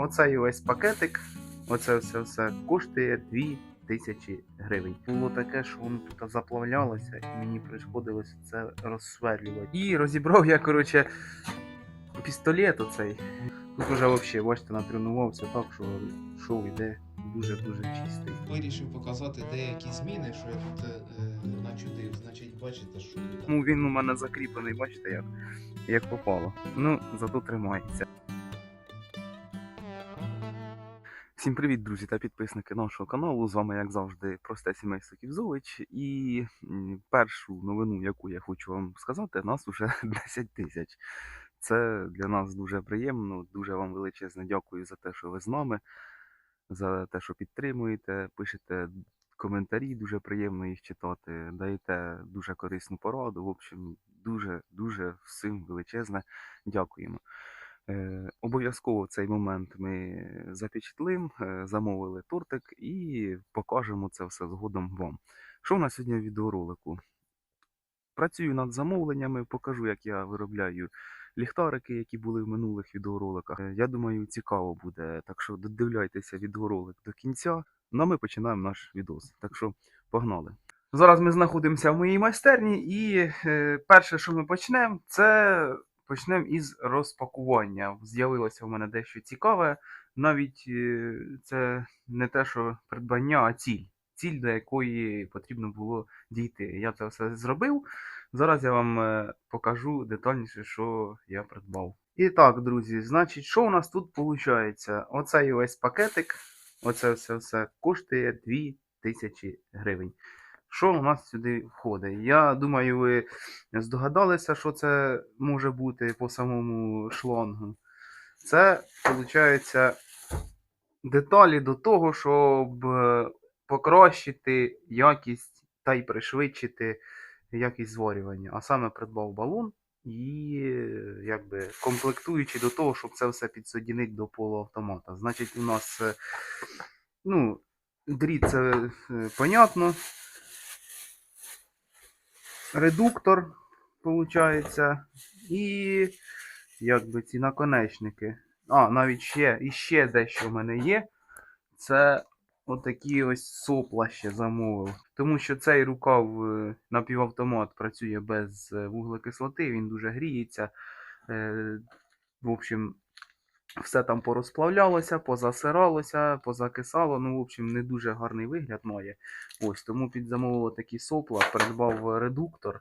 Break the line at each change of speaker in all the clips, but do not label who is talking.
Оцей ось пакетик, оце все все коштує 2000 гривень. Було таке, що воно тут заплавлялося, і мені приходилося це розсверлювати. І розібрав я, коротше, пістолет оцей. Тут уже взагалі, бачите, натренувався так, що шоу йде дуже-дуже чистий.
Вирішив показати деякі зміни, що я тут е, начудив. Значить, бачите, що.
Ну він у мене закріплений, бачите, як, як попало. Ну, зато тримається. Всім привіт, друзі та підписники нашого каналу. З вами, як завжди, просте сімейство Ківзович. І першу новину, яку я хочу вам сказати, нас уже 10 тисяч. Це для нас дуже приємно. Дуже вам величезне дякую за те, що ви з нами, за те, що підтримуєте, пишете коментарі, дуже приємно їх читати, даєте дуже корисну пораду. В общем, дуже дуже всім величезне дякуємо. Е, обов'язково цей момент ми запечатлим, е, замовили тортик і покажемо це все згодом вам. Що в нас сьогодні в відеоролику? Працюю над замовленнями, покажу, як я виробляю ліхтарики, які були в минулих відеороликах. Е, Я думаю, цікаво буде. Так що додивляйтеся відеоролик до кінця. Ну а ми починаємо наш відос. Так що погнали. Зараз ми знаходимося в моїй майстерні, і перше, що ми почнемо, це почнемо із розпакування. З'явилося в мене дещо цікаве. Навіть е, це не те, що придбання, а ціль. Ціль, до якої потрібно було дійти. Я це все зробив. Зараз я вам е, покажу детальніше, що я придбав. І так, друзі, значить, що у нас тут виходить? Оцей весь пакетик, оце все все коштує 2000 гривень. Що у нас сюди входить? Я думаю, ви здогадалися, що це може бути по самому шлангу. Це, виходить, деталі до того, щоб е, покращити якість та й пришвидшити якість зварювання. А саме придбав балон і якби комплектуючи до того, щоб це все підсоединити до полуавтомата. Значить, у нас е, ну, дріт це е, понятно. Редуктор, виходить, і якби ці наконечники. А, навіть ще, і ще дещо в мене є. Це отакі ось сопла ще замовив. Тому що цей рукав е, напівавтомат працює без е, вуглекислоти, він дуже гріється. Е, В общем, все там порозплавлялося, позасиралося, позакисало. Ну, в общем, не дуже гарний вигляд має. Ось тому підзамовило такі сопла, придбав редуктор,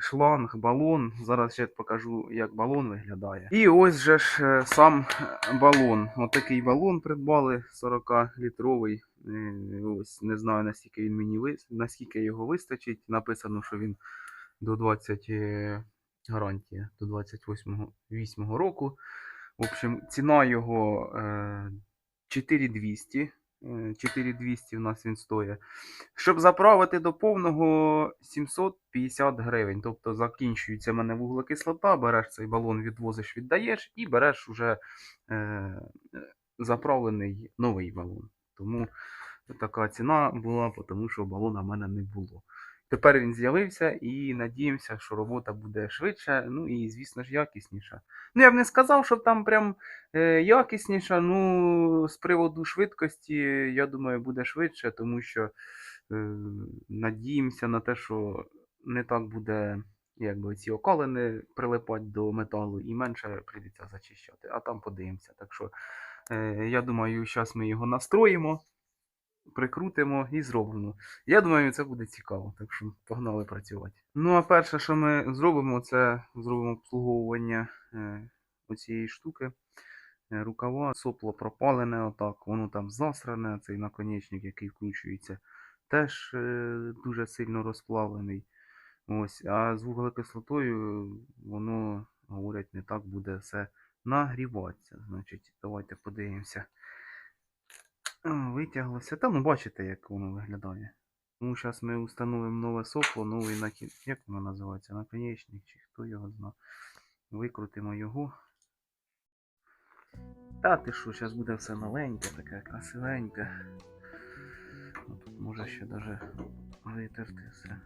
шланг, балон. Зараз ще покажу, як балон виглядає. І ось же ж е, сам балон. Отакий балон придбали 40-літровий. Е, Ось не знаю наскільки він мені наскільки його вистачить. Написано, що він до 20 е, гарантія до 28 року. В общем, ціна його е, 4200. Е, 4200 в нас він стоїть. Щоб заправити до повного 750 гривень. Тобто закінчується в мене вуглекислота, береш цей балон, відвозиш, віддаєш і береш уже е, заправлений новий балон. Тому така ціна була, тому що балона в мене не було. Тепер він з'явився і надіємося, що робота буде швидше, ну і, звісно ж, якісніша. Ну, я б не сказав, що там прям е, якісніша. Ну, з приводу швидкості, я думаю, буде швидше, тому що е, надіємося на те, що не так буде, якби ці окалини прилипати до металу, і менше прийдеться зачищати. А там подивимося. Так що, е, я думаю, зараз ми його настроїмо, прикрутимо і зробимо. Я думаю, це буде цікаво, так що погнали працювати. Ну, а перше, що ми зробимо, це зробимо обслуговування е, оцієї штуки. Е, Рукава, сопло пропалене, отак, воно там засране, цей наконечник, який вкручується, теж е, дуже сильно розплавлений. Ось, а з вуглекислотою воно, говорять, не так буде все нагріватися. Значить, давайте подивимося. Витяглося. Та ну бачите, як воно виглядає. Тому зараз ми встановимо нове сопло, новий накі... Як воно називається? Наконечник, чи хто його знає. Викрутимо його. Та ти що, зараз буде все новеньке, таке красивеньке. Ну, Тут може ще даже витерти все.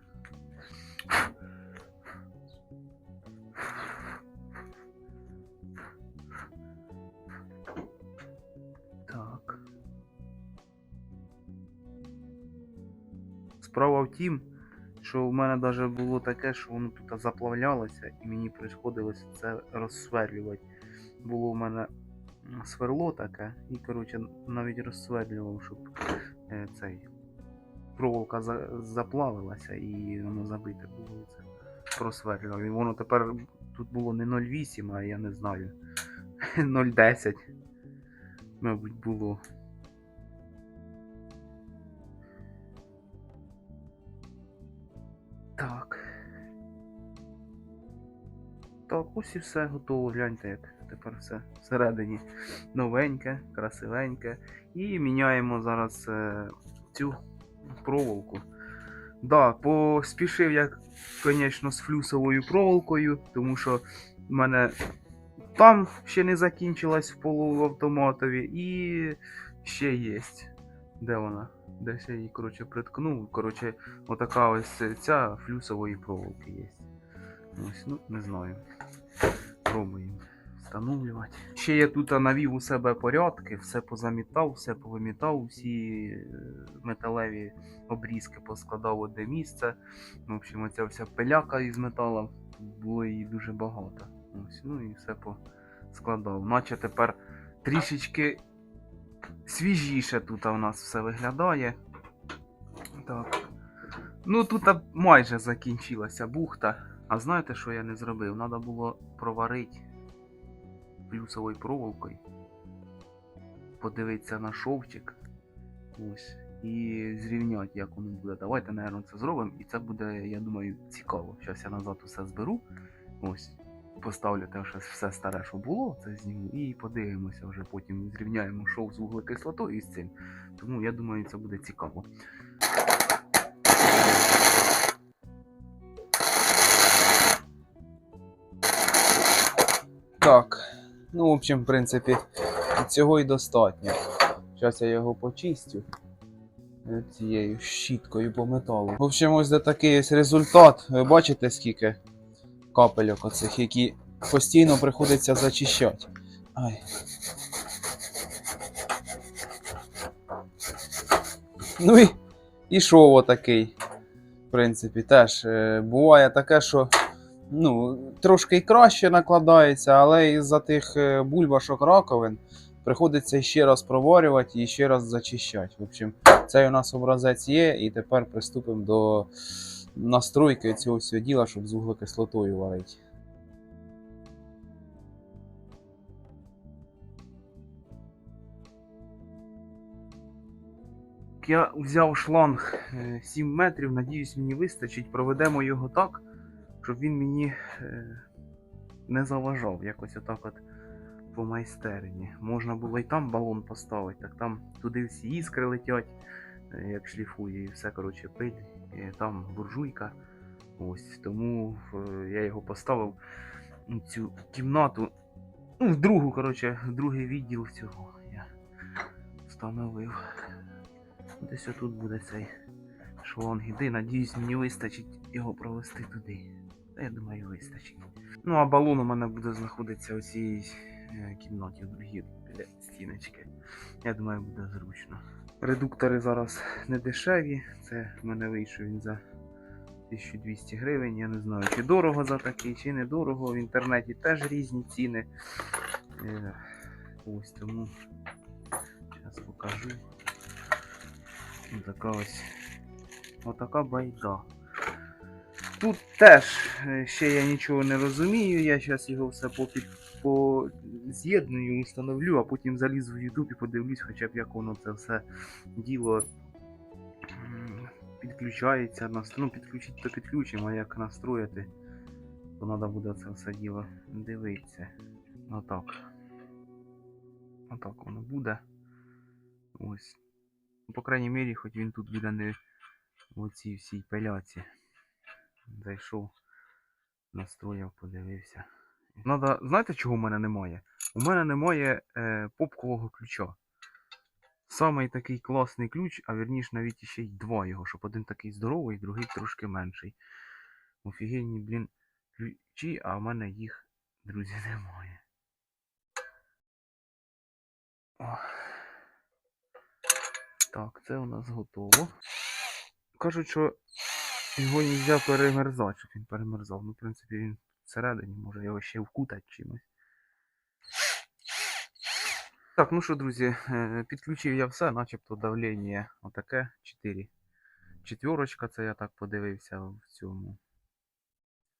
Справа в тім, що в мене навіть було таке, що воно тут заплавлялося, і мені приходилося це розсверлювати. Було в мене сверло таке, і коротше навіть розсверлював, щоб е, цей проволока за, заплавилася і воно забите було це. Просверлював. І воно тепер тут було не 0,8, а я не знаю. 0,10. Мабуть, було. Ось і все готово. Гляньте, як тепер все всередині новеньке, красивеньке. І міняємо зараз е, цю проволоку. Да, поспішив я, звісно, з флюсовою проволокою, тому що в мене там ще не закінчилась в полуавтоматові і ще є. Де вона? Десь я її, коротше, приткнув. Коротше, отака ось ця флюсової проволоки є. Ось, ну, не знаю. Пробуємо встановлювати. Ще я тут навів у себе порядки, все позамітав, все повимітав, всі е, металеві обрізки поскладав одне місце. В общем, оця вся пиляка із металу, було її дуже багато. Ось, ну і все поскладав. Наче тепер трішечки свіжіше тут у нас все виглядає. Так. Ну тут майже закінчилася бухта. А знаєте, що я не зробив? Треба було проварити плюсовою проволокою. Подивитися на шовчик. Ось. І зрівняти, як воно буде. Давайте, наверное, це зробимо. І це буде, я думаю, цікаво. Зараз я назад усе зберу. Ось. Поставлю те, що все старе, що було, це зніму, і подивимося вже потім зрівняємо шов з вуглекислотою і з цим. Тому я думаю, це буде цікаво. Так. Ну, в общем, в принципі, цього і достатньо. Зараз я його почистю е, цією щіткою по металу. В общем, ось де такий ось результат. Ви бачите, скільки капельок оцих, які постійно приходиться зачищати. Ай. Ну і, і шов отакий. В принципі, теж е, буває таке, що ну, трошки й краще накладається, але із-за тих е, бульбашок раковин приходиться ще раз проварювати і ще раз зачищати. В общем, цей у нас образець є, і тепер приступимо до настройки цього всього діла, щоб з вуглекислотою варити. Я взяв шланг е, 7 метрів, надіюсь, мені вистачить. Проведемо його так, щоб він мені е, не заважав. Якось отак от по майстерні. Можна було і там балон поставити, так там туди всі іскри летять, е, як шліфує, і все, коротше, пиль, і там буржуйка. Ось, тому е, я його поставив у цю кімнату. Ну, в другу, коротше, в другий відділ цього я встановив. Десь отут буде цей шланг. Іди, надіюсь, мені вистачить його провести туди. Та я думаю, вистачить. Ну, а балон у мене буде знаходитися у цій е, кімнаті, в другій біля стіночки. Я думаю, буде зручно. Редуктори зараз не дешеві. Це в мене вийшов він за 1200 гривень. Я не знаю, чи дорого за такий, чи не дорого. В інтернеті теж різні ціни. Е, Ось тому. Зараз покажу. Така ось. Отака байда. Тут теж е, ще я нічого не розумію. Я зараз його все попід, по з'єдную, установлю, а потім залізу в YouTube і подивлюсь, хоча б як воно це все діло підключається. Ну, підключити то підключимо, а як настроїти, то треба буде це все діло дивитися. Отак. Отак воно буде. Ось. По крайній мірі, хоч він тут буде не в оцій всій пиляці. Зайшов, настроїв, подивився. Надо, знаєте, чого в мене немає? У мене немає е, попкового ключа. Самий такий класний ключ, а вірніше навіть ще й два його, щоб один такий здоровий, другий трошки менший. Офігенні, блін, ключі, а в мене їх, друзі, немає. О. Так, це у нас готово. кажуть, що його не можна перемерзати, щоб він перемерзав. Ну, в принципі, він всередині, може його ще вкутати чимось. Так, ну що, друзі, е, підключив я все, начебто давлення отаке 4. Четверочка, це я так подивився в цьому.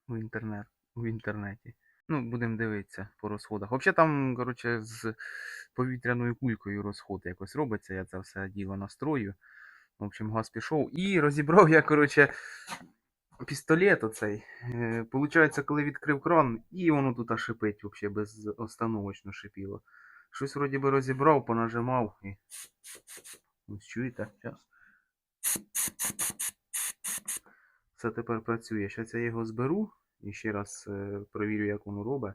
В, інтернет, в інтернеті. Ну, будемо дивитися по розходах. Взагалі там, коротше, з повітряною кулькою розход якось робиться. Я це все діло настрою. В общем, газ пішов. І розібрав я, коротше, пістолет оцей. Е, Получається, коли відкрив кран, і воно тут шипить, взагалі, безостановочно шипіло. Щось вроді би розібрав, понажимав і. Ось чуєте? Зараз. Все тепер працює. Зараз я його зберу і ще раз е, перевірю, як воно робить,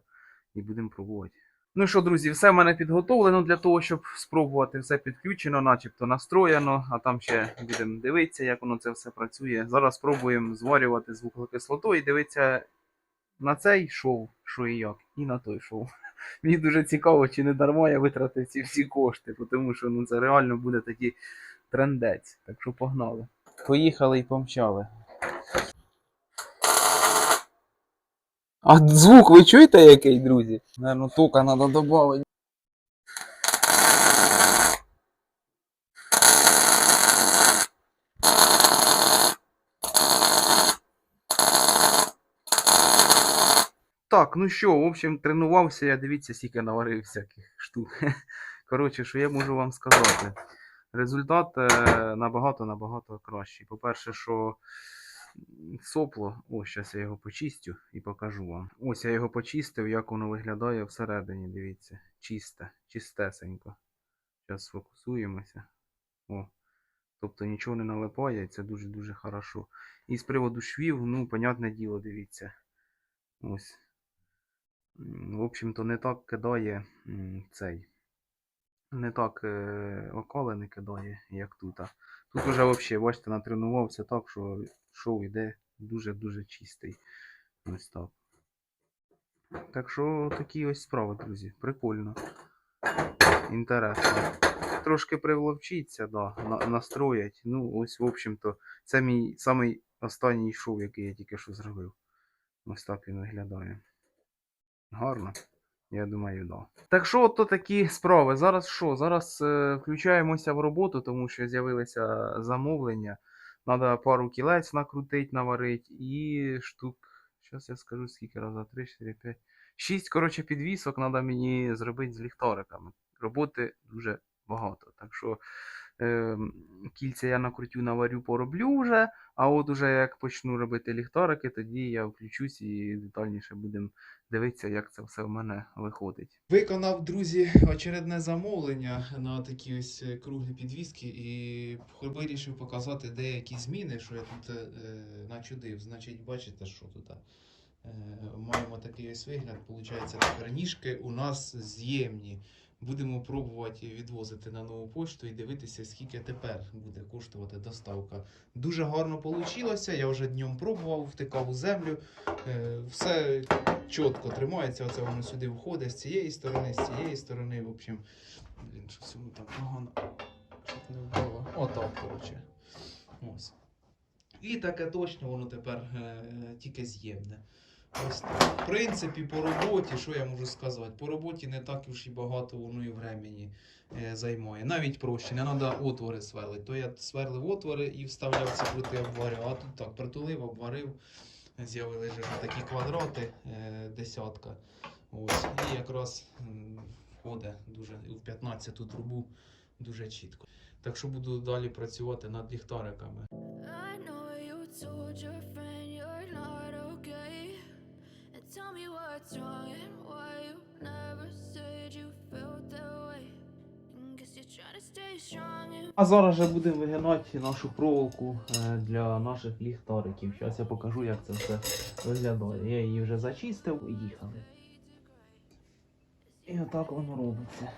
і будемо пробувати. Ну що, друзі, все в мене підготовлено для того, щоб спробувати. Все підключено, начебто настроєно, а там ще будемо дивитися, як воно це все працює. Зараз спробуємо зварювати з вуглекислотою і дивитися на цей шоу, що і як, і на той шоу. Мені дуже цікаво, чи не дарма я витратив ці всі кошти, тому що ну, це реально буде такий трендець. Так що погнали. Поїхали і помчали. А звук ви чуєте який, друзі? Наверно, тока треба додати. Так, ну що, в общем, тренувався я, дивіться, скільки наварив всяких штук. Коротше, що я можу вам сказати. Результат е, набагато-набагато кращий. По-перше, що сопло, ось зараз я його почистю і покажу вам. Ось я його почистив, як воно виглядає всередині, дивіться. Чисте, чистесенько. Зараз сфокусуємося. О. Тобто нічого не налипає, і це дуже-дуже хорошо. І з приводу швів, ну, понятне діло, дивіться. Ось. В общем-то, не так кидає цей. Не так е, околи не кидає, як тут. Тут уже взагалі, бачите, натренувався так, що шоу йде дуже-дуже чистий. Ось так. Так що такі ось справи, друзі. Прикольно. Інтересно. Трошки привловчиться, да, на, настроять. Ну, ось, в общем-то, це мій самий останній шоу, який я тільки що зробив. Ось так він виглядає. Гарно. Я думаю, да. Так що то такі справи. Зараз що? Зараз е, включаємося в роботу, тому що з'явилися замовлення. Надо пару кілець накрутити, наварити і штук. Зараз я скажу скільки разів. 3, 4, 5. 6, коротше, підвісок треба мені зробити з ліхтариками. Роботи дуже багато. Так що кільця я накрутю, наварю, пороблю вже. А от уже як почну робити ліхтарики, тоді я включусь і детальніше будемо дивитися, як це все в мене виходить.
Виконав, друзі, очередне замовлення на такі ось е, круглі підвіски і вирішив показати деякі зміни, що я тут е, начудив. Значить, бачите, що тут? Е, маємо такий ось вигляд. Получається, тепер у нас з'ємні. Будемо пробувати відвозити на нову пошту і дивитися, скільки тепер буде коштувати доставка. Дуже гарно вийшло. Я вже днем пробував, втикав у землю. Е, Все чітко тримається. Оце воно сюди входить з цієї сторони, з цієї сторони. В общем, блін, щось воно так погано. Не вбило. Отак, коротше. Ось. І таке точно воно тепер е, тільки з'ємне. В принципі, по роботі, що я можу сказати? По роботі не так уж і багато воно і времени е, займає. Навіть проще, не треба отвори сверлити. То я сверлив отвори і вставляв ці плити обварю, а тут так притулив, обварив. З'явилися такі квадрати, е, десятка. Ось. І якраз входить дуже в 15 ту трубу дуже чітко. Так що буду далі працювати над ліхтариками.
I know you told your wrong and why you never said you felt that way.
А зараз вже будемо вигинати нашу проволоку е, для наших ліхтариків. Зараз я покажу, як це все виглядає. Я її вже зачистив і їхали. І отак воно робиться.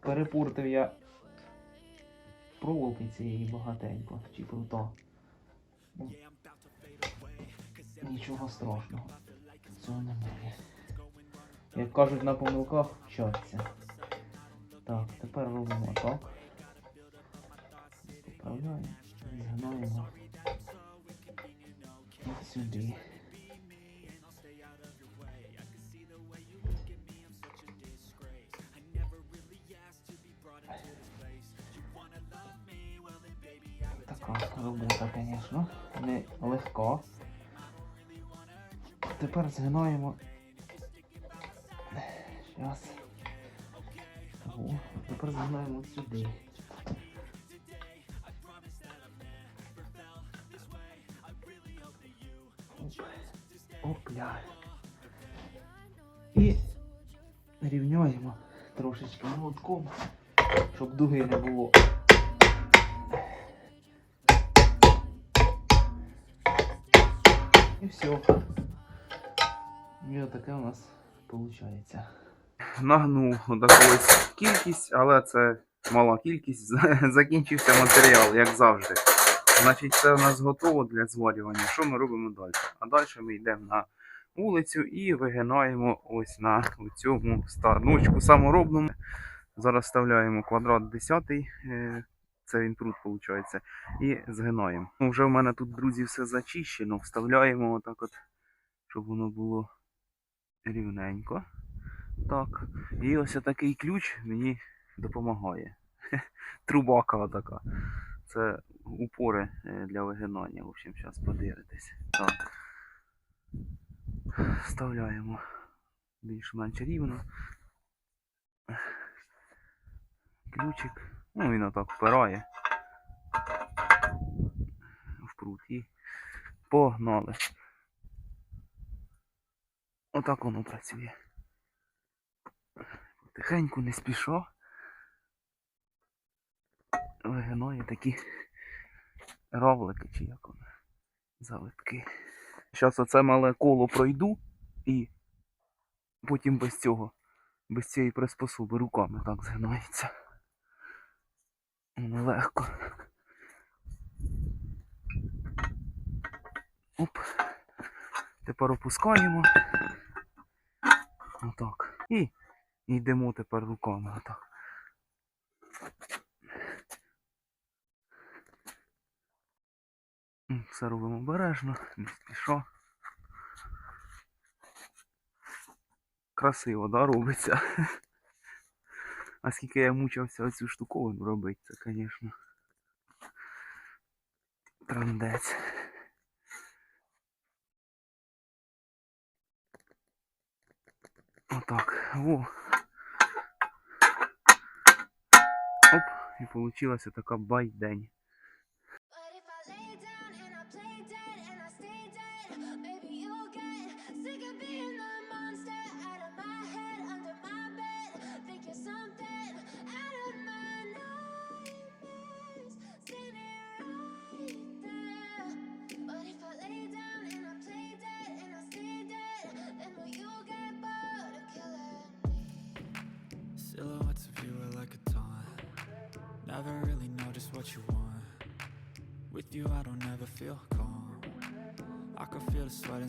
Перепортив я проволоки цієї багатенько, чи прута. Ну, Нічого страшного. Цього немає. Як кажуть на помилках, вчаться. Так, тепер робимо так.
Вставляємо, згинаємо. І сюди. Робота, звісно, не легка. Тепер згинаємо. Зараз. О, тепер згинаємо сюди. Оп. Опля. І рівняємо трошечки молотком, щоб дуги не було. І все. І отаке у нас виходить.
Нагнув ось кількість, але це мала кількість. Закінчився матеріал, як завжди. Значить, це у нас готово для зварювання. Що ми робимо далі? А далі ми йдемо на вулицю і вигинаємо ось на цьому станочку саморобному. Зараз вставляємо квадрат 10, е, це він пруд виходить, і згинаємо. Ну, вже в мене тут, друзі, все зачищено. Вставляємо отак от, щоб воно було рівненько. Так. І ось такий ключ мені допомагає. Трубака така. Це упори е, для вигинання. В общем, зараз подивитесь. Так. Вставляємо більш-менш рівно. Ключик. Ну, він отак впирає. В прут і погнали. Отак воно працює. Тихенько, не спіша. Вигинає такі равлики, чи як вони, завитки. Зараз оце мале коло пройду і потім без цього, без цієї приспособи руками так згинається. Воно легко. Оп. Тепер опускаємо. Отак. І йдемо тепер руками отак. Все робимо обережно, не спішо. Красиво, да, робиться. А скільки я мучився оцю штуковину робити, це, звісно. Трандець. Отак. Во. Оп, і получилася така байдень.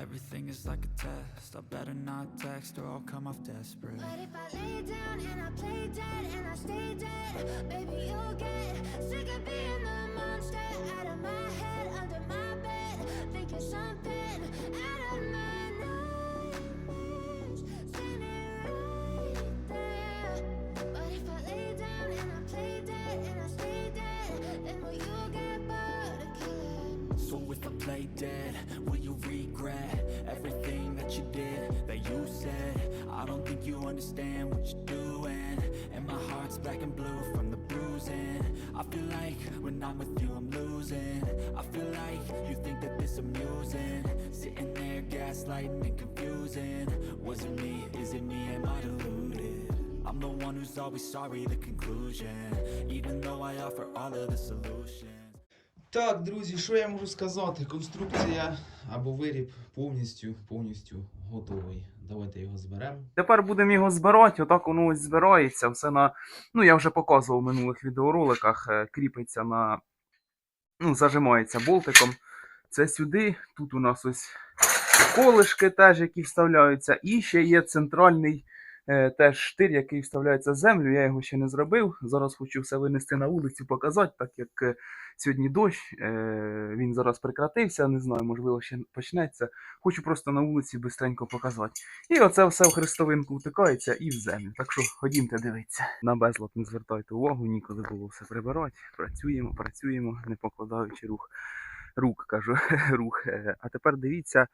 everything is like a test. I better not text or I'll come off desperate.
But if I lay down and I play dead and I stay dead, maybe you'll get sick of being the monster out of my head, under my bed. Think you're something out of my
think you understand what you're doing. And my heart's black and blue from the bruising. I feel like when I'm with you, I'm losing. I feel like you think that this amusing. Sitting there gaslighting and confusing. Was it me? Is it me? Am I deluded? I'm the one who's always sorry, the conclusion. Even though I offer all of the solutions.
Так, друзі, що я можу сказати? Конструкція або виріб повністю, повністю готовий. Давайте його зберемо.
Тепер будемо його збирати, отак воно ось збирається. Все на. Ну, я вже показував в минулих відеороликах, е, кріпиться на. Ну, зажимається болтиком. Це сюди. Тут у нас ось колишки теж, які вставляються. І ще є центральний теж штир, який вставляється в землю. Я його ще не зробив. Зараз хочу все винести на вулицю, показати, так як е, сьогодні дощ. Е, він зараз прекратився, не знаю, можливо, ще почнеться. Хочу просто на вулиці швидко показати. І оце все в хрестовинку втикається і в землю. Так що ходімте дивитися. На безлад не звертайте увагу, ніколи було все прибирати. Працюємо, працюємо, не покладаючи рух. Рук кажу, рух. Е, А тепер дивіться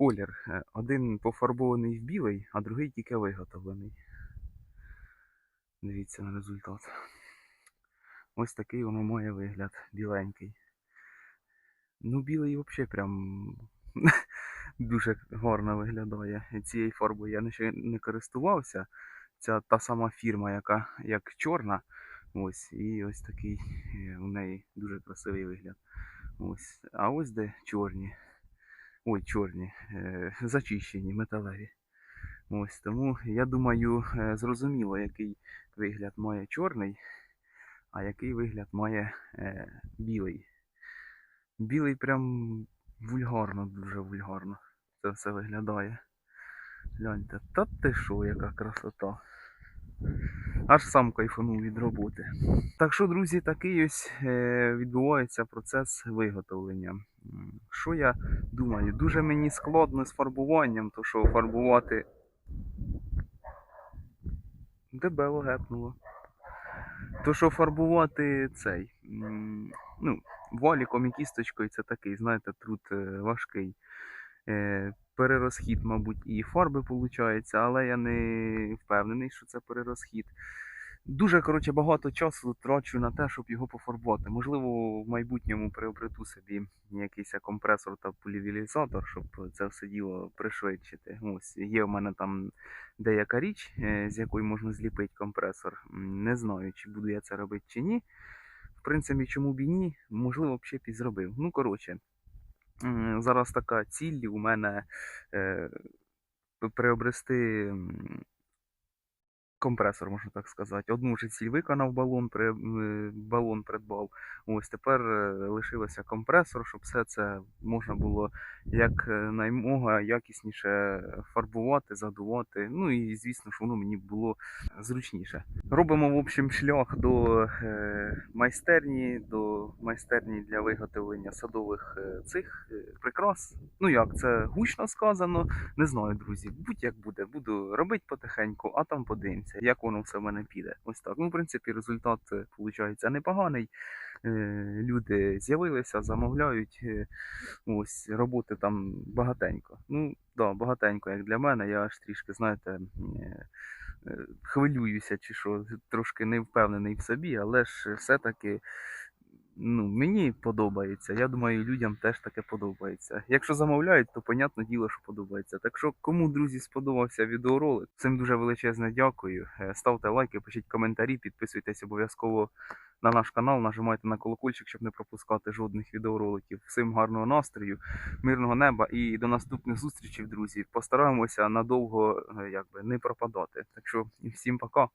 колір. Е, Один пофарбований в білий, а другий тільки виготовлений. Дивіться на результат. Ось такий воно має вигляд, біленький. Ну, білий взагалі прям дуже гарно виглядає. Цією фарбою я ще не користувався. Це та сама фірма, яка як чорна. Ось, і ось такий е, у неї дуже красивий вигляд. Ось. А ось де чорні. Ой, чорні, е, зачищені, металеві. Ось тому я думаю, е, зрозуміло, який вигляд має чорний, а який вигляд має е, білий. Білий прям вульгарно, дуже вульгарно. Це все виглядає. Гляньте, та ти що, яка красота. Аж сам кайфанув від роботи. Так що, друзі, такий ось відбувається процес виготовлення. Що я думаю? Дуже мені складно з фарбуванням, то що фарбувати. Дебело гепнуло. То що фарбувати цей. Ну, валіком і кісточкою це такий, знаєте, труд е, важкий. Е, перерозхід, мабуть, і фарби виходить, але я не впевнений, що це перерозхід. Дуже коротше, багато часу трачу на те, щоб його пофарбувати. Можливо, в майбутньому приобрету собі якийсь компресор та полівілізатор, щоб це все діло пришвидшити. Ось є в мене там деяка річ, е, з якої можна зліпити компресор. Не знаю, чи буду я це робити чи ні. В принципі, чому б і ні, можливо, б ще б і зробив. Ну, коротше, зараз така ціль у мене е, приобрести компресор, можна так сказати. Одну вже виконав балон, при, балон придбав. Ось тепер е, лишилося компресор, щоб все це можна було як е, наймога якісніше фарбувати, задувати. Ну і звісно, що воно мені було зручніше. Робимо в общем шлях до е, майстерні, до майстерні для виготовлення садових е, цих прикрас. Ну як це гучно сказано, не знаю, друзі. Будь-як буде, буду робити потихеньку, а там подивимося, як воно все в мене піде. Ось так. Ну, в принципі, результат виходить непоганий. Е, Люди з'явилися, замовляють. е, Ось роботи там багатенько. Ну, да, багатенько, як для мене. Я аж трішки, знаєте, е, хвилююся, чи що, трошки не впевнений в собі, але ж все-таки ну, мені подобається. Я думаю, людям теж таке подобається. Якщо замовляють, то понятне діло, що подобається. Так що, кому, друзі, сподобався відеоролик, всім дуже величезне дякую. Е, Ставте лайки, пишіть коментарі, підписуйтесь обов'язково на наш канал, нажимайте на колокольчик, щоб не пропускати жодних відеороликів. Всім гарного настрою, мирного неба і до наступних зустрічей, друзі. Постараємося надовго е, якби не пропадати. Так що всім пока.